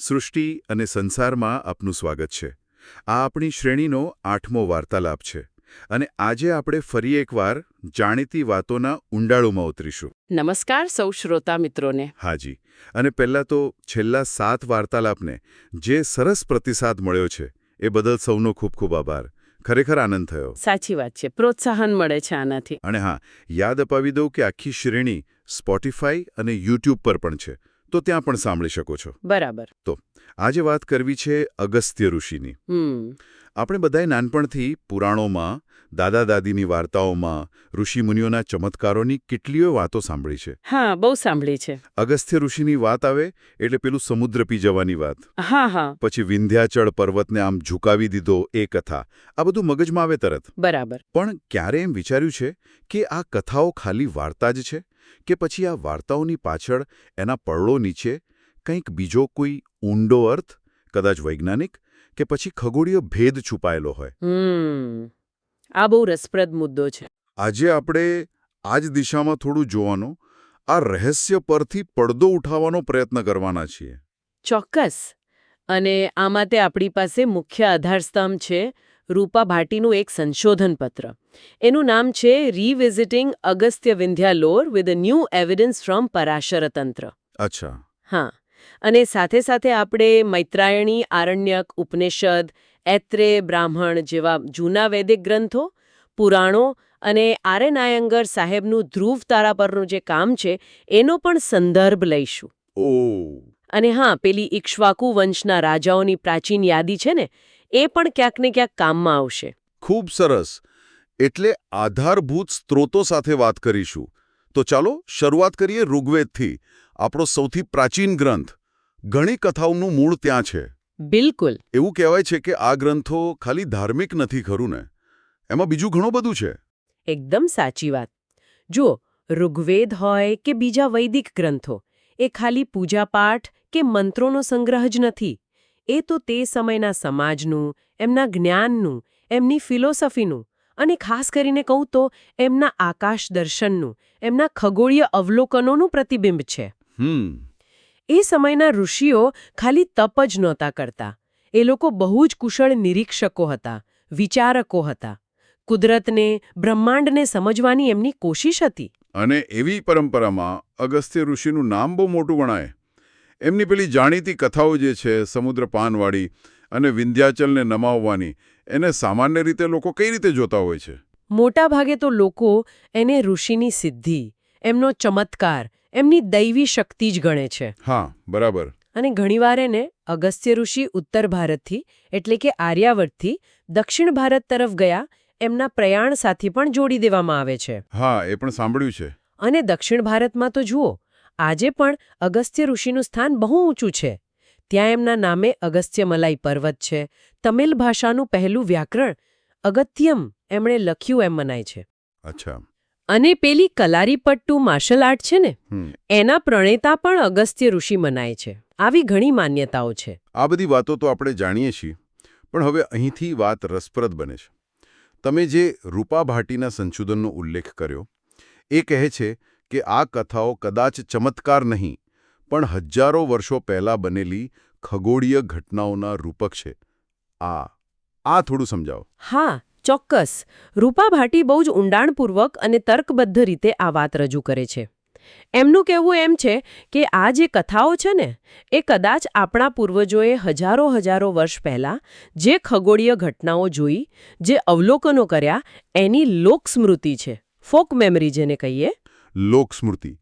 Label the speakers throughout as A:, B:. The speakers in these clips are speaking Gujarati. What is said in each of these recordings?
A: સૃષ્ટિ અને સંસારમાં આપનું સ્વાગત છે. આ આપણી શ્રેણીનો આઠમો વાર્તાલાપ છે અને આજે આપણે ફરી એકવાર જાણીતી વાતોના ઊંડાળુમાં ઉતરીશું.
B: નમસ્કાર સૌ શ્રોતા મિત્રોને.
A: હાજી અને પહેલાં તો છેલ્લા સાત વાર્તાલાપને જે સરસ પ્રતિસાદ મળ્યો છે એ બદલ સૌનો ખૂબ ખૂબ આભાર. ખરેખર આનંદ થયો.
B: સાચી વાત છે. પ્રોત્સાહન મળે છે આનાથી.
A: અને હા યાદ અપાવી દઉં કે આખી શ્રેણી સ્પોટીફાઈ અને યુટ્યુબ પર પણ છે. તો ત્યાં પણ સાંભળી શકો છો.
B: બરાબર.
A: તો આજે વાત કરવી છે અગસ્ત્ય ઋષિની. આપણે બધાએ નાનપણથી પુરાણોમાં દાદા દાદીની વાર્તાઓમાં ઋષિમુનિઓના ચમત્કારોની કેટલીય વાતો સાંભળી છે.
B: હા બહુ સાંભળી છે.
A: અગસ્ત્ય ઋષિની વાત આવે એટલે પેલું સમુદ્ર પી જવાની વાત.
B: હા હા.
A: પછી વિંધ્યાચળ પર્વતને આમ ઝુકાવી દીધો એ કથા. આ બધું મગજમાં આવે તરત.
B: બરાબર.
A: પણ ક્યારે એમ વિચાર્યું છે કે આ કથાઓ ખાલી વાર્તા જ છે? કે પછી આ વાર્તાઓની પાછળ એના પડળો નીચે કંઈક બીજો કોઈ ઊંડો અર્થ કદાચ વૈજ્ઞાનિક કે પછી ખગોળીય ભેદ છુપાયેલો હોય?
B: આ બહુ રસપ્રદ મુદ્દો છે.
A: આજે આપણે આ જ દિશામાં થોડું જોવાનો આ રહસ્ય પરથી પડદો ઉઠાવવાનો પ્રયત્ન કરવાના છીએ.
B: ચોક્કસ. અને આ માટે આપણી પાસે મુખ્ય આધારસ્તંભ છે રૂપા ભાટીનું એક સંશોધન પત્ર એનું નામ છે revisiting Agastya વિંધ્યાલોર with a new evidence from Parashara Tantra
A: અચ્છા.
B: હા. અને સાથે સાથે આપણે મૈત્રાયણી આરણ્યક ઉપનિષદ ઐત્રે બ્રાહ્મણ જેવા જૂના વૈદિક ગ્રંથો પુરાણો અને આર્ય નાયંગર સાહેબનું ધ્રુવ તારા પરનું જે કામ છે એનો પણ સંદર્ભ લઈશું.
A: ઓ
B: અને હા પેલી ઇક્ષ્વાકુ વંશના રાજાઓની પ્રાચીન યાદી છે ને એ પણ ક્યાંક ને ક્યાંક કામમાં આવશે.
A: ખૂબ સરસ. એટલે આધારભૂત સ્ત્રોતો સાથે વાત કરીશું. તો ચાલો શરૂઆત કરીએ ઋગ્વેદથી. આપણો સૌથી પ્રાચીન ગ્રંથ. ઘણી કથાઓનું મૂળ ત્યાં છે.
B: બિલકુલ.
A: એવું કહેવાય છે કે આ ગ્રંથો ખાલી ધાર્મિક નથી ખરું ને? એમાં બીજું ઘણું બધું છે.
B: એકદમ સાચી વાત. જુઓ ઋગ્વેદ હોય કે બીજા વૈદિક ગ્રંથો એ ખાલી પૂજાપાઠ કે મંત્રોનો સંગ્રહ જ નથી. એ તો તે સમયના સમાજનું એમના જ્ઞાનનું એમની ફિલોસોફીનું અને ખાસ કરીને કહું તો એમના આકાશ દર્શનનું એમના ખગોળીય અવલોકનોનું પ્રતિબિંબ છે.
A: હમ.
B: એ સમયના ઋષિઓ ખાલી તપ જ નહોતા કરતા. એ લોકો બહુ જ કુશળ નિરીક્ષકો હતા વિચારકો હતા. કુદરતને બ્રહ્માંડને સમજવાની એમની કોશિશ હતી.
A: અને એવી પરંપરામાં અગસ્ત્ય ઋષિનું નામ બહુ મોટું ગણાય. એમની પેલી જાણીતી કથાઓ જે છે સમુદ્ર પાનવાળી અને વિંધ્યાચલને નમાવવાની એને સામાન્ય રીતે લોકો કઈ રીતે જોતા હોય છે?
B: મોટા ભાગે તો લોકો એને ઋષિની સિદ્ધિ એમનો ચમત્કાર એમની દૈવી શક્તિ જ ગણે છે.
A: હા બરાબર.
B: અને ઘણીવાર એને અગસ્ત્ય ઋષિ ઉત્તર ભારતથી એટલે કે આર્યાવર્તથી દક્ષિણ ભારત તરફ ગયા એમના પ્રયાણ સાથે પણ જોડી દેવામાં આવે છે.
A: હા એ પણ સાંભળ્યું છે.
B: અને દક્ષિણ ભારતમાં તો જુઓ આજે પણ અગસ્ત્ય ઋષિનું સ્થાન બહુ ઊંચું છે. ત્યાં એમના નામે અગસ્ત્યમલાઈ પર્વત છે. તમિલ ભાષાનું પહેલું વ્યાકરણ અગત્યમ એમણે લખ્યું એમ મનાય છે.
A: અચ્છા.
B: અને પેલી કલારીપટ્ટુ માર્શલ આર્ટ છે ને એના પ્રણેતા પણ અગસ્ત્ય ઋષિ મનાય છે. આવી ઘણી માન્યતાઓ છે.
A: આ બધી વાતો તો આપણે જાણીએ છીએ પણ હવે અહીંથી વાત રસપ્રદ બને છે. તમે જે રૂપા ભાટીના સંશોધનનો ઉલ્લેખ કર્યો એ કહે છે કે આ કથાઓ કદાચ ચમત્કાર નહીં, પણ હજારો વર્ષો પહેલાં બનેલી ખગોળીય ઘટનાઓના રૂપક છે. આ આ થોડું સમજાવો.
B: હા, ચોક્કસ. રૂપા ભાટી બહુ જ ઊંડાણપૂર્વક અને તર્કબદ્ધ રીતે આ વાત રજૂ કરે છે. એમનું કહેવું એમ છે કે આ જે કથાઓ છે ને, એ કદાચ આપણા પૂર્વજોએ હજારો હજારો વર્ષ પહેલાં જે ખગોળીય ઘટનાઓ જોઈ, જે અવલોકનો કર્યા, એની લોકસ્મૃતિ છે. ફોક મેમરી જેને કહીએ.
A: લોકસ્મૃતિ.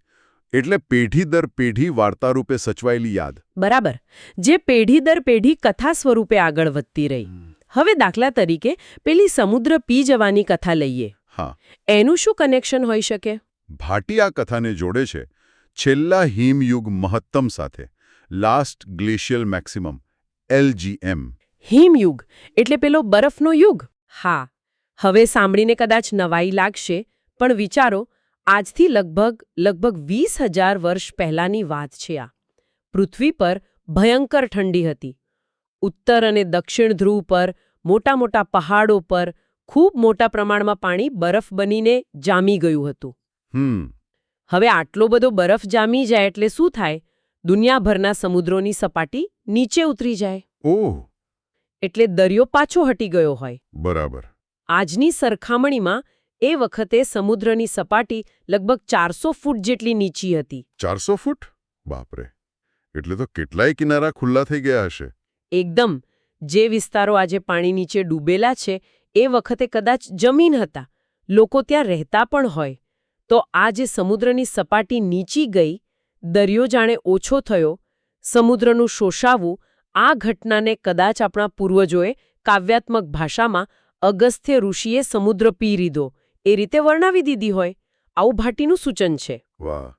A: એટલે પેઢી દર પેઢી વાર્તા રૂપે સચવાયેલી યાદ.
B: બરાબર. જે પેઢી દર પેઢી કથા સ્વરૂપે આગળ વધતી રહી. હવે દાખલા તરીકે પેલી સમુદ્ર પી જવાની કથા લઈએ.
A: હા.
B: એનું શું કનેક્શન હોઈ શકે?
A: ભાટી આ કથાને જોડે છે. છેલ્લા હિમયુગ મહત્તમ સાથે. લાસ્ટ ગ્લેશિયલ મેક્સિમમ એલજીએમ
B: હિમયુગ એટલે પેલો બરફનો યુગ? હા. હવે સાંભળીને કદાચ નવાઈ લાગશે પણ વિચારો આજથી લગભગ લગભગ વીસ હજાર વર્ષ પહેલાની વાત છે આ. પૃથ્વી પર ભયંકર ઠંડી હતી. ઉત્તર અને દક્ષિણ ધ્રુવ પર મોટા મોટા પહાડો પર ખૂબ મોટા પ્રમાણમાં પાણી બરફ બનીને જામી ગયું હતું. હવે આટલો બધો બરફ જામી જાય એટલે શું થાય? દુનિયાભરના સમુદ્રોની સપાટી નીચે ઉતરી જાય.
A: ઓહ.
B: એટલે દરિયો પાછો હટી ગયો હોય.
A: બરાબર.
B: આજની સરખામણીમાં એ વખતે સમુદ્રની સપાટી લગભગ ચારસો ફૂટ જેટલી નીચી હતી.
A: ચારસો ફૂટ? બાપરે. એટલે તો કેટલાય કિનારા ખુલ્લા થઈ ગયા હશે.
B: એકદમ. જે વિસ્તારો આજે પાણી નીચે ડૂબેલા છે એ વખતે કદાચ જમીન હતા. લોકો ત્યાં રહેતા પણ હોય. તો આ જે સમુદ્રની સપાટી નીચી ગઈ દરિયો જાણે ઓછો થયો સમુદ્રનું શોષાવું આ ઘટનાને કદાચ આપણા પૂર્વજોએ કાવ્યાત્મક ભાષામાં અગસ્ત્ય ઋષિએ સમુદ્ર પી રીધો. એ રીતે વર્ણવી દીધી હોય. આવું ભાટીનું સૂચન છે.
A: વાહ.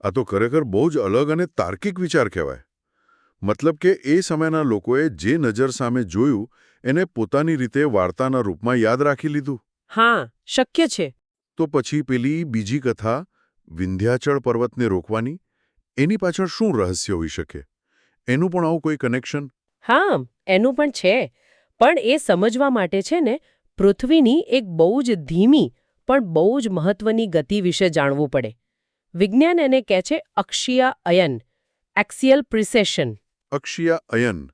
A: આ તો ખરેખર બહુ જ અલગ અને તાર્કિક વિચાર કહેવાય. મતલબ કે એ સમયના લોકોએ જે નજર સામે જોયું એને પોતાની રીતે વાર્તાના રૂપમાં યાદ રાખી લીધું.
B: હા શક્ય છે.
A: તો પછી પેલી બીજી કથા વિંધ્યાચળ પર્વતને રોકવાની એની પાછળ શું રહસ્ય હોઈ શકે? એનું પણ આવું કોઈ કનેક્શન
B: હા એનું પણ છે. પણ એ સમજવા માટે છે ને પૃથ્વીની એક બહુ જ ધીમી પણ બહુ જ મહત્વની ગતિ વિશે જાણવું પડે. વિજ્ઞાન એને કહે છે અક્ષીય અયન એક્સિયલ પ્રિસેશન.
A: અક્ષીય અયન.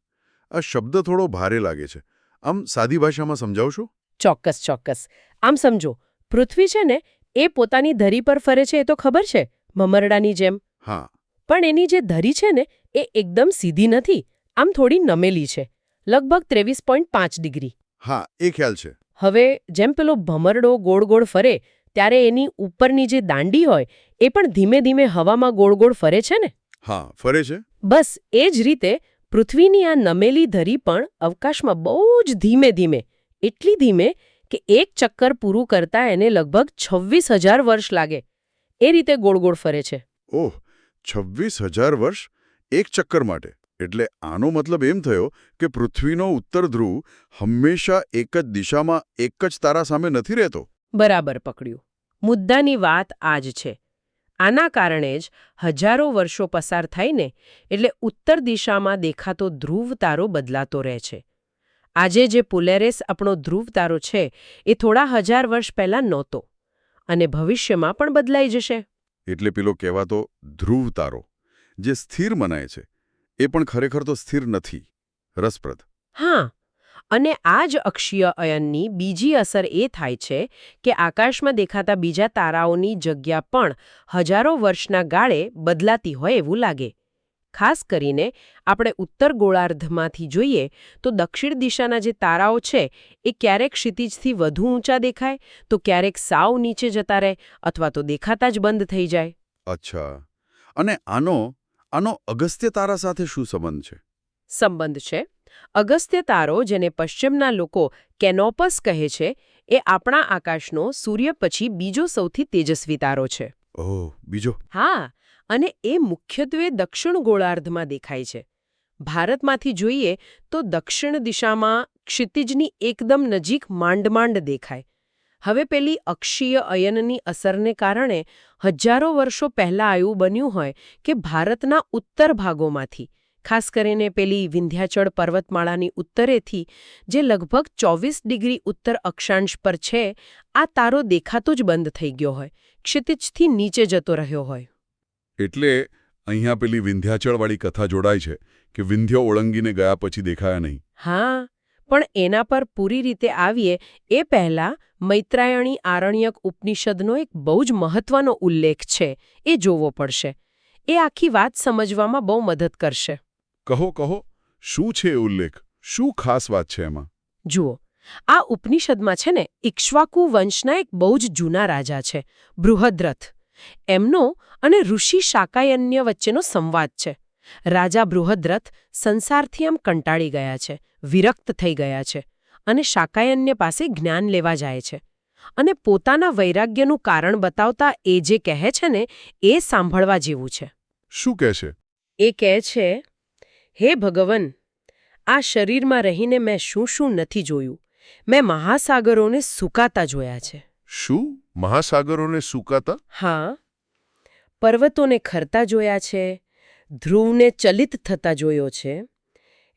A: આ શબ્દ થોડો ભારે લાગે છે. આમ સાદી ભાષામાં સમજાવશો?
B: ચોક્કસ ચોક્કસ. આમ સમજો પૃથ્વી છે ને એ પોતાની ધરી પર ફરે છે એ તો ખબર છે મમરડાની જેમ.
A: હા.
B: પણ એની જે ધરી છે ને એ એકદમ સીધી નથી આમ થોડી નમેલી છે લગભગ ત્રેવીસ ડિગ્રી.
A: હા એ ખ્યાલ છે.
B: હવે જેમ પેલો ભમરડો ગોળ ગોળ ફરે ત્યારે એની ઉપરની જે દાંડી હોય એ પણ ધીમે ધીમે હવામાં ગોળ ગોળ ફરે છે ને?
A: હા ફરે છે.
B: બસ એ જ રીતે પૃથ્વીની આ નમેલી ધરી પણ અવકાશમાં બહુ જ ધીમે ધીમે એટલી ધીમે કે એક ચક્કર પૂરું કરતા એને લગભગ છવ્વીસ હજાર વર્ષ લાગે. એ રીતે ગોળ ગોળ ફરે છે.
A: ઓહ છવ્વીસ હજાર વર્ષ એક ચક્કર માટે. એટલે આનો મતલબ એમ થયો કે પૃથ્વીનો ઉત્તર ધ્રુવ હંમેશા એક જ દિશામાં એક જ તારા સામે નથી રહેતો.
B: બરાબર પકડ્યું. મુદ્દાની વાત આ જ છે. આના કારણે જ હજારો વર્ષો પસાર થઈને એટલે ઉત્તર દિશામાં દેખાતો ધ્રુવ તારો બદલાતો રહે છે. આજે જે પુલેરેસ આપણો ધ્રુવ તારો છે એ થોડા હજાર વર્ષ પહેલાં નહોતો અને ભવિષ્યમાં પણ બદલાઈ જશે.
A: એટલે પેલો કહેવાતો ધ્રુવ તારો જે સ્થિર મનાય છે. એ પણ ખરેખર તો સ્થિર નથી. રસપ્રદ.
B: હા અને આ જ અક્ષીય અયનની બીજી અસર એ થાય છે કે આકાશમાં દેખાતા બીજા તારાઓની જગ્યા પણ હજારો વર્ષના ગાળે બદલાતી હોય એવું લાગે. ખાસ કરીને આપણે ઉત્તર ગોળાર્ધમાંથી જોઈએ તો દક્ષિણ દિશાના જે તારાઓ છે એ ક્યારેક ક્ષિતિજથી વધુ ઊંચા દેખાય તો ક્યારેક સાવ નીચે જતા રહે અથવા તો દેખાતા જ બંધ થઈ જાય.
A: અચ્છા. અને આનો આનો અગસ્ત્ય તારા સાથે શું સંબંધ છે?
B: સંબંધ છે. અગસ્ત્ય તારો જેને પશ્ચિમના લોકો કેનોપસ કહે છે એ આપણા આકાશનો સૂર્ય પછી બીજો સૌથી તેજસ્વી તારો છે.
A: ઓહ બીજો?
B: હા અને એ મુખ્યત્વે દક્ષિણ ગોળાર્ધમાં દેખાય છે. ભારતમાંથી જોઈએ તો દક્ષિણ દિશામાં ક્ષિતિજની એકદમ નજીક માંડ માંડ દેખાય. હવે પેલી અક્ષીય અયનની અસરને કારણે હજારો વર્ષો પહેલાં આવ્યું બન્યું હોય કે ભારતના ઉત્તર ભાગોમાંથી ખાસ કરીને પેલી વિંધ્યાચળ પર્વતમાળાની ઉત્તરેથી જે લગભગ ચોવીસ ડિગ્રી ઉત્તર અક્ષાંશ પર છે આ તારો દેખાતો જ બંધ થઈ ગયો હોય ક્ષિતિજથી નીચે જતો રહ્યો હોય.
A: એટલે અહીંયા પેલી વિંધ્યાચળવાળી કથા જોડાય છે કે વિંધ્યો ઓળંગીને ગયા પછી દેખાયા નહીં?
B: હા પણ એના પર પૂરી રીતે આવીએ એ પહેલાં મૈત્રાયણી આરણ્યક ઉપનિષદનો એક બહુ જ મહત્વનો ઉલ્લેખ છે એ જોવો પડશે. એ આખી વાત સમજવામાં બહુ મદદ કરશે.
A: કહો કહો શું છે ઉલ્લેખ? શું ખાસ વાત છે એમાં?
B: જુઓ આ ઉપનિષદમાં છે ને ઇક્ષ્વાકુ વંશના એક બહુ જ જૂના રાજા છે બૃહદ્રથ. એમનો અને ઋષિ શાકાયન્ય વચ્ચેનો સંવાદ છે. રાજા બૃહદ્રથ સંસારથી આમ કંટાળી ગયા છે વિરક્ત થઈ ગયા છે અને શાકાયન્ય પાસે જ્ઞાન લેવા જાય છે અને પોતાના વૈરાગ્યનું કારણ બતાવતા એ જે કહે છે ને એ સાંભળવા જેવું છે.
A: શું કહે છે?
B: એ કહે છે હે ભગવન આ શરીરમાં રહીને મેં શું શું નથી જોયું? મેં મહાસાગરોને સુકાતા જોયા છે.
A: શું? મહાસાગરોને સુકાતા?
B: હા. પર્વતોને ખરતા જોયા છે ધ્રુવને ચલિત થતા જોયો છે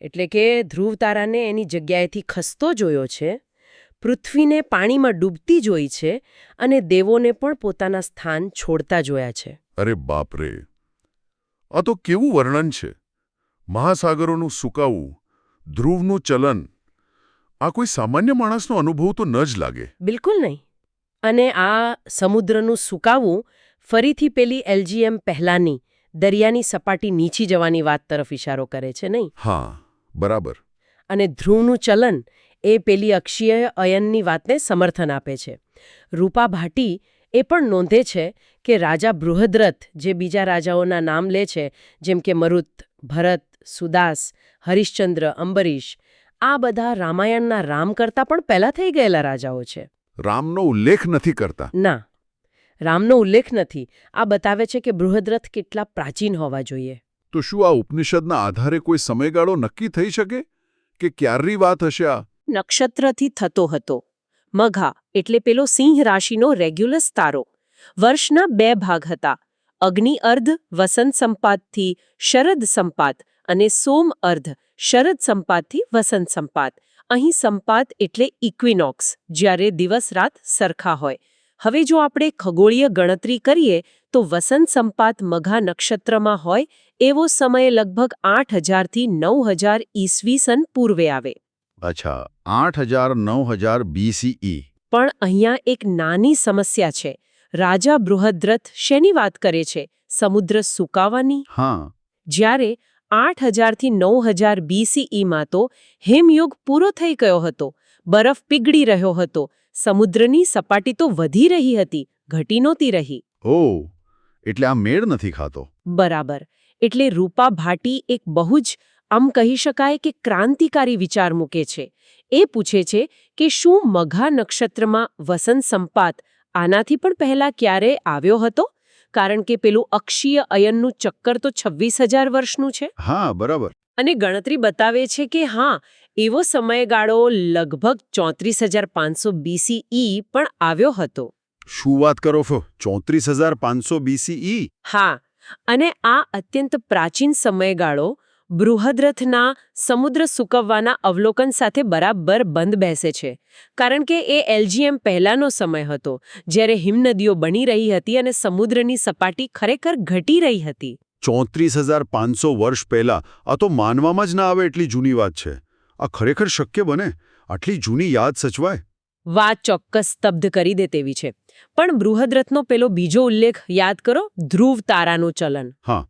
B: એટલે કે ધ્રુવ તારાને એની જગ્યાએથી ખસતો જોયો છે પૃથ્વીને પાણીમાં ડૂબતી જોઈ છે અને દેવોને પણ પોતાના સ્થાન છોડતા જોયા છે.
A: અરે બાપરે! આ તો કેવું વર્ણન છે?
C: મહાસાગરોનું સુકાવું ધ્રુવનું ચલન આ કોઈ સામાન્ય માણસનો અનુભવ તો ન જ લાગે.
B: બિલકુલ નહીં. અને આ સમુદ્રનું સુકાવું ફરીથી પેલી એલજીએમ પહેલાની દરિયાની સપાટી નીચી જવાની વાત તરફ ઇશારો કરે છે નહીં?
C: હા બરાબર.
B: અને ધ્રુવનું ચલન એ પેલી અક્ષીય અયનની વાતને સમર્થન આપે છે. રૂપા ભાટી એ પણ નોંધે છે કે રાજા બૃહદ્રથ જે બીજા રાજાઓના નામ લે છે જેમ કે મરુત ભરત સુદાસ હરિશ્ચંદ્ર અંબરીશ આ બધા રામાયણના રામ કરતાં પણ પહેલા થઈ ગયેલા રાજાઓ છે.
C: રામનો ઉલ્લેખ નથી કરતા.
B: ના. રામનો ઉલ્લેખ નથી. આ બતાવે છે કે બૃહદ્રથ કેટલા પ્રાચીન હોવા જોઈએ.
C: તો શું આ ઉપનિષદના આધારે કોઈ સમયગાળો નક્કી થઈ શકે? કે ક્યારની વાત હશે આ?
B: નક્ષત્રથી થતો હતો. મઘા એટલે પેલો સિંહ રાશિનો રેગ્યુલસ તારો. વર્ષના બે ભાગ હતા. અગ્નિ અર્ધ વસંત સંપાતથી શરદ સંપાત અને સોમ અર્ધ શરદ સંપાતથી વસંત સંપાત. અહીં સંપાત એટલે ઇક્વિનોક્સ જ્યારે દિવસ રાત સરખા હોય. હવે જો આપણે ખગોળીય ગણતરી કરીએ તો વસંત સંપાત મઘા નક્ષત્રમાં હોય એવો સમય લગભગ આઠ હજારથી નવ હજાર ઈસવીસન પૂર્વે આવે.
A: અચ્છા આઠ હજાર નવ હજાર બીસીઈ.
B: પણ અહીંયા એક નાની સમસ્યા છે. રાજા બૃહદ્રથ શેની વાત કરે છે? સમુદ્ર સુકાવાની?
A: હા.
B: જ્યારે આઠ હજારથી નવ હજાર બીસીઈમાં તો હેમયુગ પૂરો થઈ ગયો હતો. બરફ પીગળી રહ્યો હતો. સમુદ્રની સપાટી તો વધી રહી હતી ઘટી નહોતી રહી.
A: ઓ એટલે આ મેળ નથી ખાતો.
B: બરાબર. એટલે રૂપા ભાટી એક બહુ જ આમ કહી શકાય કે ક્રાંતિકારી વિચાર મૂકે છે. એ પૂછે છે કે શું મઘા નક્ષત્રમાં વસંત સંપાત આનાથી પણ પહેલા ક્યારે આવ્યો હતો? કારણ કે પેલું અક્ષીય અયનનું ચક્કર તો છવ્વીસ હજાર વર્ષનું છે.
A: હા બરાબર.
B: અને ગણતરી બતાવે છે કે હા એવો સમયગાળો લગભગ ચોત્રીસ હજાર પાંચસો બીસીઈ પણ આવ્યો હતો.
A: શું વાત કરો છો? ચોત્રીસ હજાર પાંચસો બીસીઈ?
B: હા અને આ અત્યંત પ્રાચીન સમયગાળો બૃહદ્રથના સમુદ્ર સૂકવવાના અવલોકન સાથે બરાબર બંધ બેસે છે. કારણ કે એ એલજીએમ પહેલાનો સમય હતો જ્યારે હિમનદીઓ બની રહી હતી અને સમુદ્રની સપાટી ખરેખર ઘટી રહી હતી.
A: ચોત્રીસ હજાર પાંચસો વર્ષ પહેલા આ તો માનવામાં જ ના આવે એટલી જૂની વાત છે. આ ખરેખર શક્ય બને? આટલી જૂની યાદ સચવાય?
B: વાત ચોક્કસ સ્તબ્ધ કરી દે તેવી છે. પણ બૃહદરથનો પેલો બીજો ઉલ્લેખ યાદ કરો ધ્રુવ તારાનું ચલન.
A: હા.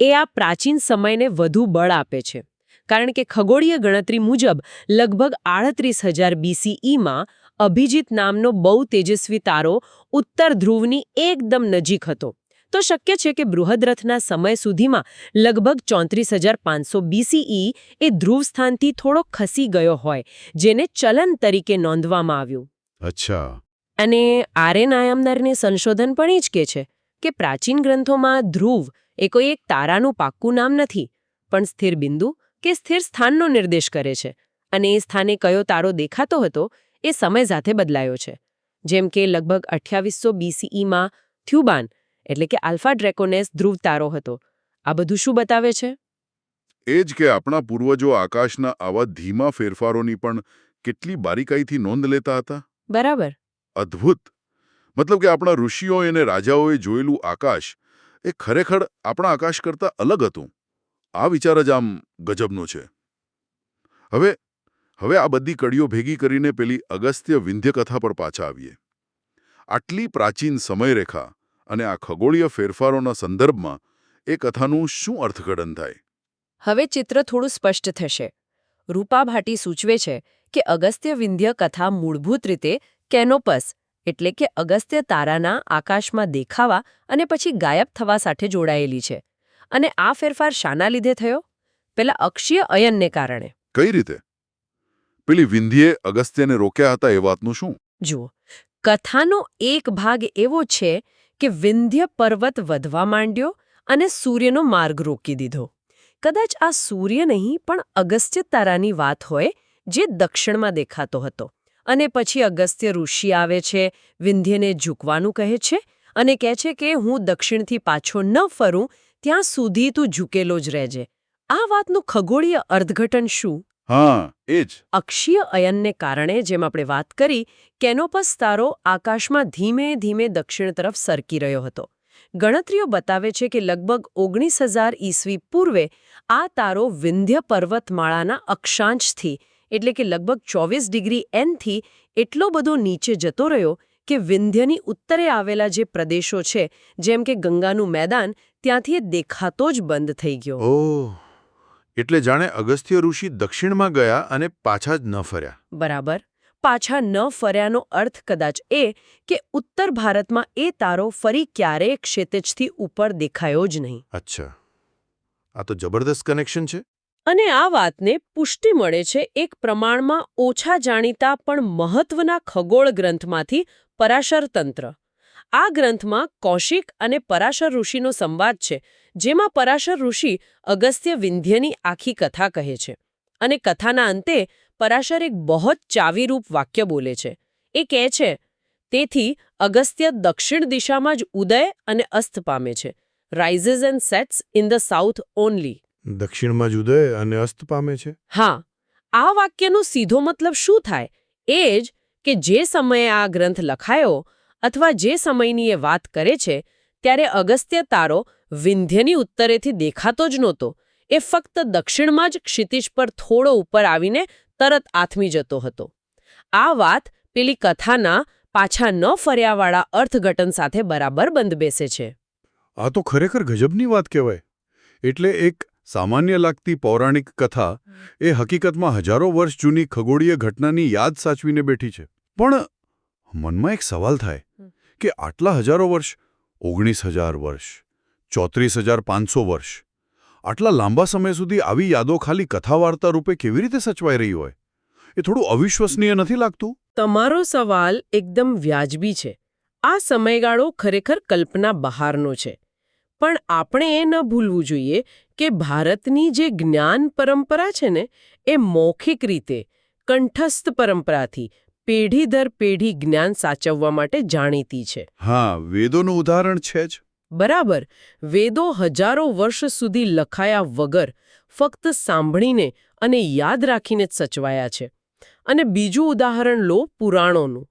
B: એ આ પ્રાચીન સમયને વધુ બળ આપે છે. કારણ કે ખગોળીય ગણતરી મુજબ લગભગ આડત્રીસ હજાર બીસીઈમાં અભિજીત નામનો બહુ તેજસ્વી તારો ઉત્તર ધ્રુવની એકદમ નજીક હતો. તો શક્ય છે કે બૃહદરથના સમય સુધીમાં લગભગ ચોત્રીસ હજાર પાંચસો બીસીઈ એ ધ્રુવ સ્થાનથી થોડો ખસી ગયો હોય જેને ચલન તરીકે નોંધવામાં આવ્યું.
A: અચ્છા.
B: અને આર્યન આયામદારને સંશોધન પણ એ જ કે છે કે પ્રાચીન ગ્રંથોમાં ધ્રુવ એ કોઈ એક તારાનું પાક્કું નામ નથી પણ સ્થિર બિંદુ કે સ્થિર સ્થાનનો નિર્દેશ કરે છે અને એ સ્થાને કયો તારો દેખાતો હતો એ સમય સાથે બદલાયો છે. જેમ કે લગભગ અઠ્યાવીસો બીસીઈમાં થ્યુબાન એટલે કે આલ્ફા ડ્રેકોનેસ ધ્રુવ તારો હતો. આ બધું શું બતાવે છે?
C: એ જ કે આપણા પૂર્વજો આકાશના આવા ધીમા ફેરફારોની પણ કેટલી બારીકાઈથી નોંધ લેતા હતા?
B: બરાબર.
C: અદ્ભુત. મતલબ કે આપણા ઋષિઓ અને રાજાઓએ જોયેલું આકાશ એ ખરેખર આપણા આકાશ કરતાં અલગ હતું. આ વિચાર જ આમ ગજબનો છે. હવે હવે આ બધી કડીઓ ભેગી કરીને પેલી અગસ્ત્ય વિંધ્યકથા પર પાછા આવીએ. આટલી પ્રાચીન સમયરેખા અને આ ખગોળીય ફેરફારોના સંદર્ભમાં એ કથાનું શું અર્થઘટન થાય?
B: હવે ચિત્ર થોડું સ્પષ્ટ થશે. રૂપા ભાટી સૂચવે છે કે અગસ્ત્ય વિંધ્ય કથા મૂળભૂત રીતે કેનોપસ એટલે કે અગસ્ત્ય તારાના આકાશમાં દેખાવા અને પછી ગાયબ થવા સાથે જોડાયેલી છે. અને આ ફેરફાર શાના લીધે થયો? પેલા અક્ષીય અયનને કારણે.
C: કઈ રીતે? પેલી વિંધ્યે અગસ્ત્યને રોક્યા હતા એ વાતનું શું?
B: જુઓ કથાનો એક ભાગ એવો છે કે વિંધ્ય પર્વત વધવા માંડ્યો અને સૂર્યનો માર્ગ રોકી દીધો. કદાચ આ સૂર્ય નહીં, પણ અગસ્ત્ય તારાની વાત હોય, જે દક્ષિણમાં દેખાતો હતો. અને પછી અગસ્ત્ય ઋષિ આવે છે, વિંધ્યને ઝૂકવાનું કહે છે અને કહે છે કે હું દક્ષિણથી પાછો ન ફરું, ત્યાં સુધી તું ઝૂકેલો જ રહેજે. આ વાતનું ખગોળીય અર્થઘટન શું?
C: હા એ જ
B: અક્ષીય અયનને કારણે જેમ આપણે વાત કરી કેનોપસ તારો આકાશમાં ધીમે ધીમે દક્ષિણ તરફ સરકી રહ્યો હતો. ગણતરીઓ બતાવે છે કે લગભગ ઓગણીસ હજાર ઈસવી પૂર્વે આ તારો વિંધ્ય પર્વતમાળાના અક્ષાંશથી એટલે કે લગભગ ચોવીસ ડિગ્રી એનથી એટલો બધો નીચે જતો રહ્યો કે વિંધ્યની ઉત્તરે આવેલા જે પ્રદેશો છે જેમ કે ગંગાનું મેદાન ત્યાંથી એ દેખાતો જ બંધ થઈ ગયો.
C: ઓહ. એટલે જાણે અગસ્ત્ય ઋષિ દક્ષિણમાં ગયા અને પાછા જ ન ફર્યા.
B: બરાબર. પાછા ન ફર્યાનો અર્થ કદાચ એ કે ઉત્તર ભારતમાં એ તારો ફરી ક્યારેય ક્ષિતિજથી ઉપર દેખાયો જ નહીં.
C: અચ્છા. આ તો જબરદસ્ત કનેક્શન છે.
B: અને આ વાતને પુષ્ટિ મળે છે એક પ્રમાણમાં ઓછા જાણીતા પણ મહત્વના ખગોળ ગ્રંથમાંથી પરાશર તંત્ર આ ગ્રંથમાં કૌશિક અને પરાશર ઋષિનો સંવાદ છે જેમાં પરાશર ઋષિ અગસ્ત્ય વિંધ્યની આખી કથા કહે છે અને કથાના અંતે પરાશર એક બહુ જ ચાવીરૂપ વાક્ય બોલે છે. એ કહે છે તેથી અગસ્ત્ય દક્ષિણ દિશામાં જ ઉદય અને અસ્ત પામે છે rises and sets in the south only
C: દક્ષિણમાં જ ઉદય અને અસ્ત પામે છે?
B: હા આ વાક્યનો સીધો મતલબ શું થાય? એ જ કે જે સમયે આ ગ્રંથ લખાયો અથવા જે સમયની એ વાત કરે છે, ત્યારે અગસ્ત્ય તારો વિંધ્યની ઉત્તરેથી દેખાતો જ નહોતો. એ ફક્ત દક્ષિણમાં જ ક્ષિતિજ પર થોડો ઉપર આવીને તરત આથમી જતો હતો. આ વાત પેલી કથાના પાછા ન ફર્યાવાળા અર્થઘટન સાથે બરાબર બંધ બેસે છે.
A: આ તો ખરેખર ગજબની વાત કહેવાય. એટલે એક સામાન્ય લાગતી પૌરાણિક કથા એ હકીકતમાં હજારો વર્ષ જૂની ખગોળીય ઘટનાની યાદ સાચવીને બેઠી છે. પણ મનમાં એક સવાલ થાય કે આટલા હજારો વર્ષ ઓગણીસ હજાર વર્ષ ચોત્રીસ હજાર પાંચસો વર્ષ આટલા લાંબા સમય સુધી આવી યાદો ખાલી કથા વાર્તા રૂપે કેવી રીતે સચવાઈ રહી હોય? એ થોડું અવિશ્વસનીય નથી લાગતું?
B: તમારો સવાલ એકદમ વ્યાજબી છે. આ સમયગાળો ખરેખર કલ્પના બહારનો છે. પણ આપણે એ ન ભૂલવું જોઈએ કે ભારતની જે જ્ઞાન પરંપરા છે ને એ મૌખિક રીતે કંઠસ્થ પરંપરાથી પેઢી દર પેઢી જ્ઞાન સાચવવા માટે જાણીતી છે.
A: હા વેદોનું ઉદાહરણ છે જ.
B: બરાબર. વેદો હજારો વર્ષ સુધી લખાયા વગર ફક્ત સાંભળીને અને યાદ રાખીને જ સચવાયા છે. અને બીજું ઉદાહરણ લો પુરાણોનું.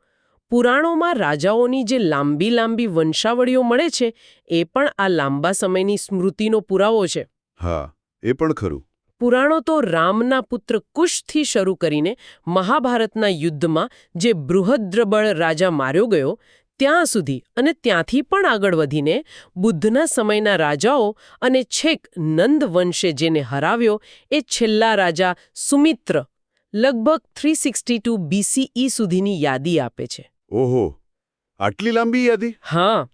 B: પુરાણોમાં રાજાઓની જે લાંબી લાંબી વંશાવળીઓ મળે છે એ પણ આ લાંબા સમયની સ્મૃતિનો પુરાવો છે.
A: હા એ પણ ખરું.
B: પુરાણો તો રામના પુત્ર કુશથી શરૂ કરીને મહાભારતના યુદ્ધમાં જે બૃહદ્રબળ રાજા માર્યો ગયો ત્યાં સુધી અને ત્યાંથી પણ આગળ વધીને બુદ્ધના સમયના રાજાઓ અને છેક નંદ વંશે જેને હરાવ્યો એ છેલ્લા રાજા સુમિત્ર લગભગ થ્રી સિક્સટી ટુ બીસીઈ સુધીની યાદી આપે છે.
A: ઓહો આટલી લાંબી યાદી?
B: હા.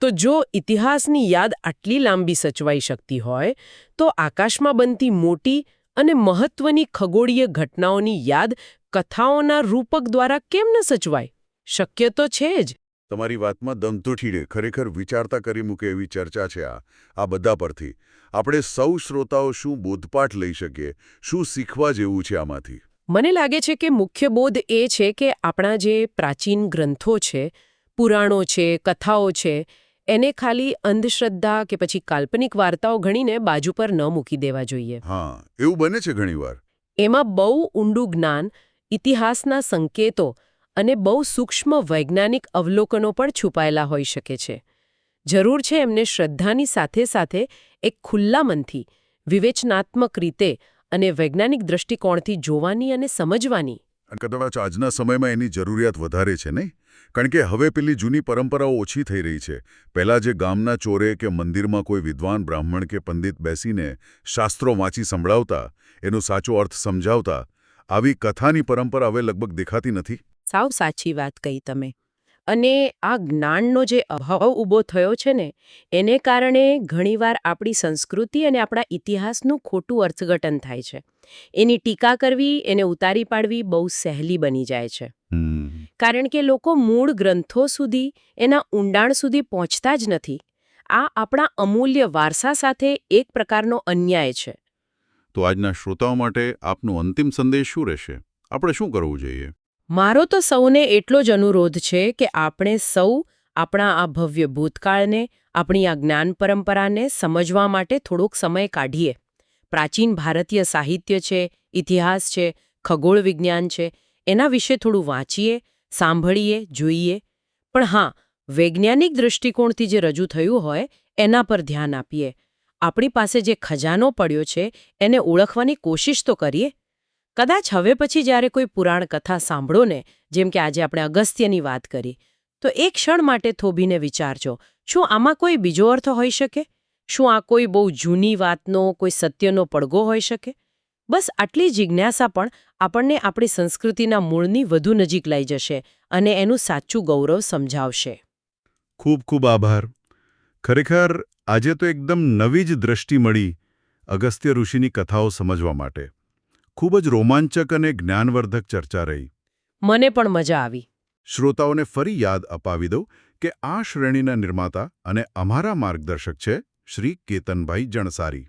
B: તો જો ઇતિહાસની યાદ આટલી લાંબી સચવાઈ શકતી હોય તો આકાશમાં બનતી મોટી અને મહત્વની ખગોળીય ઘટનાઓની યાદ કથાઓના રૂપક દ્વારા કેમ ન સચવાય? શક્ય તો છે જ.
A: તમારી વાતમાં દમતોઠીડે ખરેખર વિચારતા કરી મૂકે એવી ચર્ચા છે આ આ બધા પરથી. આપણે સૌ શ્રોતાઓ શું બોધપાઠ લઈ શકીએ? શું શીખવા જેવું છે આમાંથી?
B: મને લાગે છે કે મુખ્ય બોધ એ છે કે આપણા જે પ્રાચીન ગ્રંથો છે પુરાણો છે કથાઓ છે એને ખાલી અંધશ્રદ્ધા કે પછી કાલ્પનિક વાર્તાઓ ગણીને બાજુ પર ન મૂકી દેવા જોઈએ.
A: હા એવું બને છે ઘણીવાર?
B: એમાં બહુ ઊંડું જ્ઞાન ઇતિહાસના સંકેતો અને બહુ સૂક્ષ્મ વૈજ્ઞાનિક અવલોકનો પણ છુપાયેલા હોઈ શકે છે. જરૂર છે એમને શ્રદ્ધાની સાથે સાથે એક ખુલ્લા મનથી વિવેચનાત્મક રીતે અને વૈજ્ઞાનિક દ્રષ્ટિકોણથી જોવાની અને સમજવાની
A: અને કદાચ આજના સમયમાં એની જરૂરિયાત વધારે છે, નહીં? કારણ કે હવે પેલી જૂની પરંપરાઓ ઓછી થઈ રહી છે. પહેલાં જે ગામના ચોરે કે મંદિરમાં કોઈ વિદ્વાન બ્રાહ્મણ કે પંડિત બેસીને શાસ્ત્રો વાંચી સંભળાવતા, એનો સાચો અર્થ સમજાવતા, આવી કથાની પરંપરા હવે લગભગ દેખાતી નથી.
B: સાવ સાચી વાત કહી તમે. અને આ જ્ઞાનનો જે અભાવ ઊભો થયો છે ને એને કારણે ઘણીવાર આપણી સંસ્કૃતિ અને આપણા ઇતિહાસનું ખોટું અર્થઘટન થાય છે. એની ટીકા કરવી એને ઉતારી પાડવી બહુ સહેલી બની જાય છે. કારણ કે લોકો મૂળ ગ્રંથો સુધી એના ઊંડાણ સુધી પહોંચતા જ નથી. આ આપણા અમૂલ્ય વારસા સાથે એક પ્રકારનો અન્યાય છે.
A: તો આજના શ્રોતાઓ માટે આપનો અંતિમ સંદેશ શું રહેશે? આપણે શું કરવું જોઈએ?
B: મારો તો સૌને એટલો જ અનુરોધ છે કે આપણે સૌ આપણા આ ભવ્ય ભૂતકાળને, આપણી આ જ્ઞાન પરંપરાને સમજવા માટે થોડોક સમય કાઢીએ. પ્રાચીન ભારતીય સાહિત્ય છે, ઇતિહાસ છે, ખગોળ વિજ્ઞાન છે, એના વિશે થોડું વાંચીએ, સાંભળીએ, જોઈએ. પણ હા, વૈજ્ઞાનિક દૃષ્ટિકોણથી જે રજૂ થયું હોય, એના પર ધ્યાન આપીએ. આપણી પાસે જે ખજાનો પડ્યો છે, એને ઓળખવાની કોશિશ તો કરીએ. કદાચ હવે પછી જ્યારે કોઈ પુરાણ કથા સાંભળો ને, જેમ કે આજે આપણે અગસ્ત્યની વાત કરી, તો એક ક્ષણ માટે થોભીને વિચારજો, શું આમાં કોઈ બીજો અર્થ હોઈ શકે? શું આ કોઈ બહુ જૂની વાતનો, કોઈ સત્યનો પડઘો હોઈ શકે? બસ આટલી જિજ્ઞાસા પણ આપણને આપણી સંસ્કૃતિના મૂળની વધુ નજીક લઈ જશે અને એનું સાચું ગૌરવ સમજાવશે.
A: ખૂબ ખૂબ આભાર. ખરેખર આજે તો એકદમ નવી જ દ્રષ્ટિ મળી અગસ્ત્ય ઋષિની કથાઓ સમજવા માટે. ખૂબ જ રોમાંચક અને જ્ઞાનવર્ધક ચર્ચા રહી.
B: મને પણ મજા આવી.
A: શ્રોતાઓને ફરી યાદ અપાવી દઉં કે આ શ્રેણીના નિર્માતા અને અમારા માર્ગદર્શક છે શ્રી કેતનભાઈ જણસારી.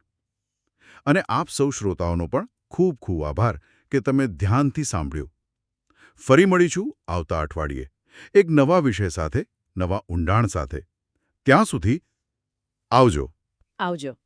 A: અને આપ સૌ શ્રોતાઓનો પણ ખૂબ ખૂબ આભાર કે તમે ધ્યાનથી સાંભળ્યું. ફરી મળીશું આવતા અઠવાડિયે. એક નવા વિષય સાથે નવા ઊંડાણ સાથે. ત્યાં સુધી આવજો.
B: આવજો.